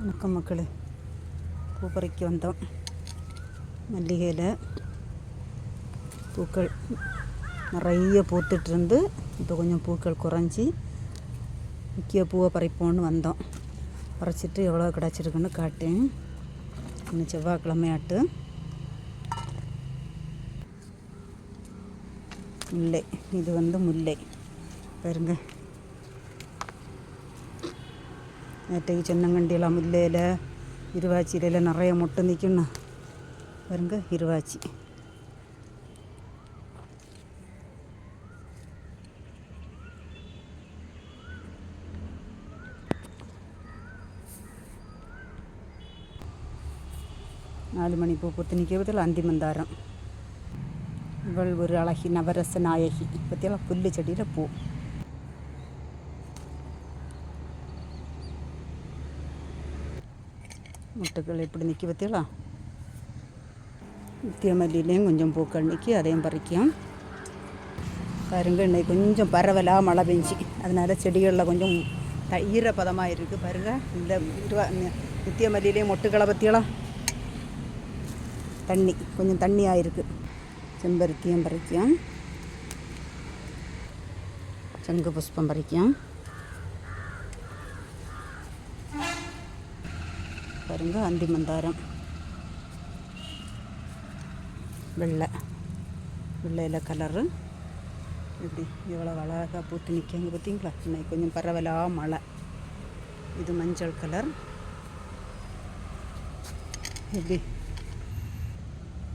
வணக்கம் மக்களே. பூப்பறைக்கு வந்தோம். மல்லிகையில் பூக்கள் நிறைய பூத்துட்டு இருந்து இப்போ கொஞ்சம் பூக்கள் குறைஞ்சி முக்கிய பூவை பறிப்போன்னு வந்தோம். பறிச்சிட்டு எவ்வளோ கிடச்சிருக்குன்னு காட்டேன். இன்னும் செவ்வாய்க்கிழமையாட்டு முல்லை. இது வந்து முல்லை. பாருங்கள் நேற்றைக்கு சென்னங்கண்டியில் முல்லையில் இருவாச்சியில் நிறைய மொட்டு நிற்கணும் பாருங்க இருவாச்சி. நாலு மணி பூ பூத்து நிற்கிறதில் அந்திமந்தாரம் இவள் ஒரு அழகி நவரச நாயகி. பற்றியெல்லாம் புல்லு செடியில் பூ. முட்டுக்கள் எப்படி நிற்க பற்றியலாம் நித்திய மல்லியிலையும் கொஞ்சம் பூக்கள் நிற்கி அதையும் பறிக்கும் பாருங்க இன்னைக்கு கொஞ்சம் பரவலாக மழை பெஞ்சு அதனால் செடிகளில் கொஞ்சம் ஈரப்பதமாக இருக்குது பாருங்கள் இந்த இருவா நித்திய மல்லியிலையும் மொட்டுக்களை பற்றியெல்லாம் தண்ணி கொஞ்சம் தண்ணியாக இருக்குது செம்பருத்தியும் பறிக்கும் சங்கு புஷ்பம் பறிக்கும் பாருங்க அந்தி மந்தாரம் வெள்ளை. வெள்ளையில் கலரு. இப்படி எவ்வளோ அழகாக பூத்து நிற்காங்க பார்த்தீங்களா இன்னைக்கு கொஞ்சம் பரவலாக மழை. இது மஞ்சள் கலர். இப்படி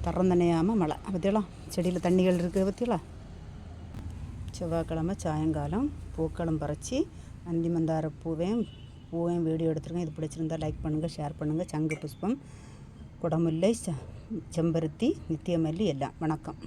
திறந்தனையாமல் மழை. பார்த்தீங்களா செடியில் தண்ணிகள் இருக்குது பார்த்தீங்களா செவ்வாய்க்கிழமை சாயங்காலம் பூக்களும் பறித்து அந்தி மந்தார பூவையும் பூவையும் வீடியோ எடுத்துருக்கேன் இது பிடிச்சிருந்தா லைக் பண்ணுங்கள் ஷேர் பண்ணுங்கள் சங்கு புஷ்பம் குடமுல்லை செம்பருத்தி நித்தியமல்லி எல்லாம். வணக்கம்.